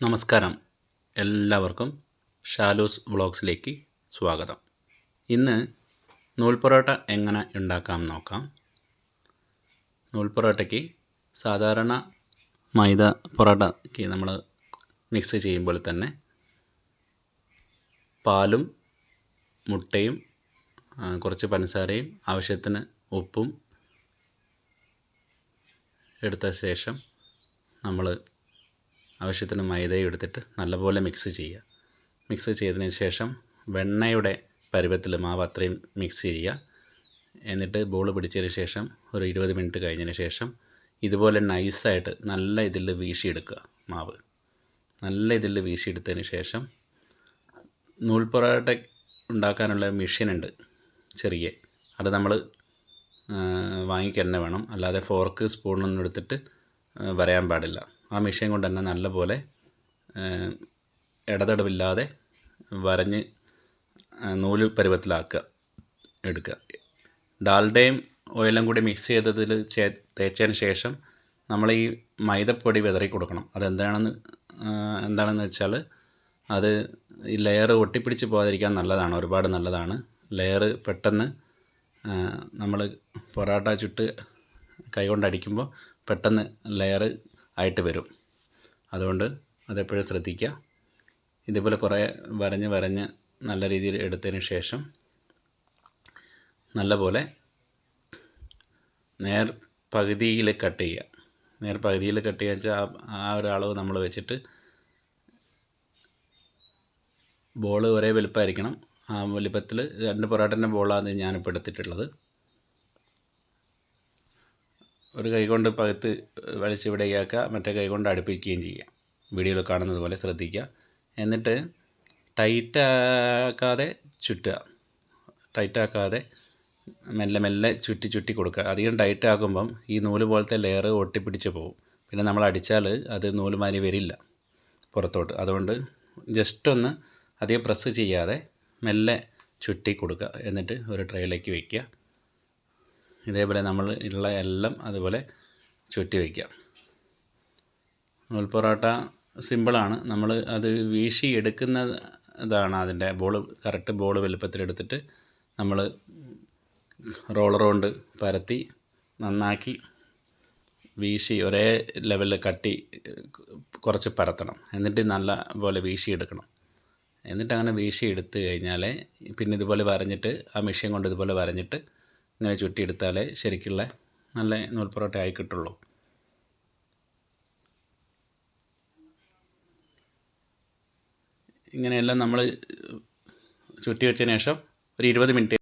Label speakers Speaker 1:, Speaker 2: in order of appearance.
Speaker 1: നമസ്കാരം. എല്ലാവർക്കും ഷാലൂസ് വ്ളോഗ്സിലേക്ക് സ്വാഗതം. ഇന്ന് നൂൽ പൊറോട്ട എങ്ങനെ ഉണ്ടാക്കാം നോക്കാം. നൂൽ പൊറോട്ടയ്ക്ക് സാധാരണ മൈദ പൊറോട്ടയ്ക്ക് നമ്മൾ മിക്സ് ചെയ്യുമ്പോൾ തന്നെ പാലും മുട്ടയും കുറച്ച് പഞ്ചസാരയും ആവശ്യത്തിന് ഉപ്പും എടുത്ത ശേഷം നമ്മൾ ആവശ്യത്തിന് മൈദയും എടുത്തിട്ട് നല്ലപോലെ മിക്സ് ചെയ്യുക. മിക്സ് ചെയ്തതിന് ശേഷം വെണ്ണയുടെ പരുവത്തിൽ മാവ് അത്രയും മിക്സ് ചെയ്യുക. എന്നിട്ട് ബോൾ പിടിച്ചതിന് ശേഷം ഒരു ഇരുപത് മിനിറ്റ് കഴിഞ്ഞതിന് ശേഷം ഇതുപോലെ നൈസായിട്ട് നല്ല ഇതിൽ വീശിയെടുക്കുക മാവ്. നല്ല ഇതിൽ വീശിയെടുത്തതിന് ശേഷം നൂൽ പൊറോട്ട ഉണ്ടാക്കാനുള്ള മെഷീനുണ്ട് ചെറിയ. അത് നമ്മൾ വാങ്ങിക്കന്നെ വേണം. അല്ലാതെ ഫോർക്ക് സ്പൂണൊന്നും എടുത്തിട്ട് വരയാൻ പാടില്ല. ആ മെഷീൻ കൊണ്ട് തന്നെ നല്ലപോലെ ഇടതടവില്ലാതെ വരഞ്ഞ് നൂൽ പരുവത്തിലാക്കുക എടുക്കുക. ഡാൽഡയും ഓയിലും കൂടി മിക്സ് ചെയ്തതിൽ ചേ തേച്ചതിന് ശേഷം നമ്മൾ ഈ മൈദപ്പൊടി വിതറി കൊടുക്കണം. അതെന്താണെന്ന് എന്താണെന്ന് വെച്ചാൽ അത് ഈ ലെയർ ഒട്ടിപ്പിടിച്ച് പോകാതിരിക്കാൻ നല്ലതാണ് ഒരുപാട് നല്ലതാണ്. ലെയർ പെട്ടെന്ന് നമ്മൾ പൊറോട്ട ചുട്ട് കൈകൊണ്ട് അടിക്കുമ്പോൾ പെട്ടെന്ന് ലെയർ ആയിട്ട് വരും. അതുകൊണ്ട് അതെപ്പോഴും ശ്രദ്ധിക്കുക. ഇതേപോലെ കുറേ വരഞ്ഞ് വരഞ്ഞ് നല്ല രീതിയിൽ എടുത്തതിന് ശേഷം നല്ലപോലെ നേർ പകുതിയിൽ കട്ട് ചെയ്യുക. നേർ പകുതിയിൽ കട്ട് ചെയ്യുക വെച്ചാൽ ആ- ഒരു അളവ് നമ്മൾ വെച്ചിട്ട് ബോൾ ഒരേ വലുപ്പമായിരിക്കണം. ആ വലിപ്പത്തിൽ രണ്ട് പൊറോട്ടന്റെ ബോളാണ് ഞാനിപ്പോൾ എടുത്തിട്ടുള്ളത്. ഒരു കൈകൊണ്ട് പകുത്ത് വലിച്ച് ഇവിടേക്കാക്കുക മറ്റേ കൈകൊണ്ട് അടുപ്പിക്കുകയും ചെയ്യാം വീഡിയോയിൽ കാണുന്നത് പോലെ ശ്രദ്ധിക്കുക. എന്നിട്ട് ടൈറ്റാക്കാതെ ചുറ്റുക. ടൈറ്റ് ആക്കാതെ മെല്ലെ മെല്ലെ ചുറ്റി ചുറ്റി കൊടുക്കുക. അധികം ടൈറ്റ് ആക്കുമ്പം ഈ നൂൽ പോലത്തെ ലെയർ ഒട്ടിപ്പിടിച്ച് പോകും. പിന്നെ നമ്മൾ അടിച്ചാൽ അത് നൂൽ മാതിരി വരില്ല പുറത്തോട്ട്. അതുകൊണ്ട് ജസ്റ്റ് ഒന്ന് അധികം പ്രസ് ചെയ്യാതെ മെല്ലെ ചുറ്റി കൊടുക്കുക. എന്നിട്ട് ഒരു ട്രേയിലേക്ക് വയ്ക്കുക ഇതേപോലെ നമ്മൾ ഉള്ള എല്ലാം അതുപോലെ ചുറ്റി വയ്ക്കുക നൂൽ പൊറോട്ട സിമ്പിളാണ്. നമ്മൾ അത് വീശി എടുക്കുന്ന ഇതാണ് അതിന്റെ ബോൾ കറക്റ്റ് ബോൾ വലുപ്പത്തിലെടുത്തിട്ട് നമ്മൾ റോളർ കൊണ്ട് പരത്തി നന്നാക്കി വീശി ഒരേ ലെവലിൽ കട്ടി കുറച്ച് പരത്തണം. എന്നിട്ട് നല്ല പോലെ വീശി എടുക്കണം. എന്നിട്ട് അങ്ങനെ വീശി എടുത്തു കഴിഞ്ഞാൽ പിന്നെ ഇതുപോലെ വരഞ്ഞിട്ട് ആ മെഷീൻ കൊണ്ട് ഇതുപോലെ വരഞ്ഞിട്ട് ഇങ്ങനെ ചുറ്റിയെടുത്താലേ ശരിക്കുള്ള നല്ല നൂൽ പൊറോട്ട ആയി കിട്ടുള്ളൂ. ഇങ്ങനെയെല്ലാം നമ്മൾ ചുറ്റി വെച്ചതിന് ശേഷം ഒരു ഇരുപത് മിനിറ്റ്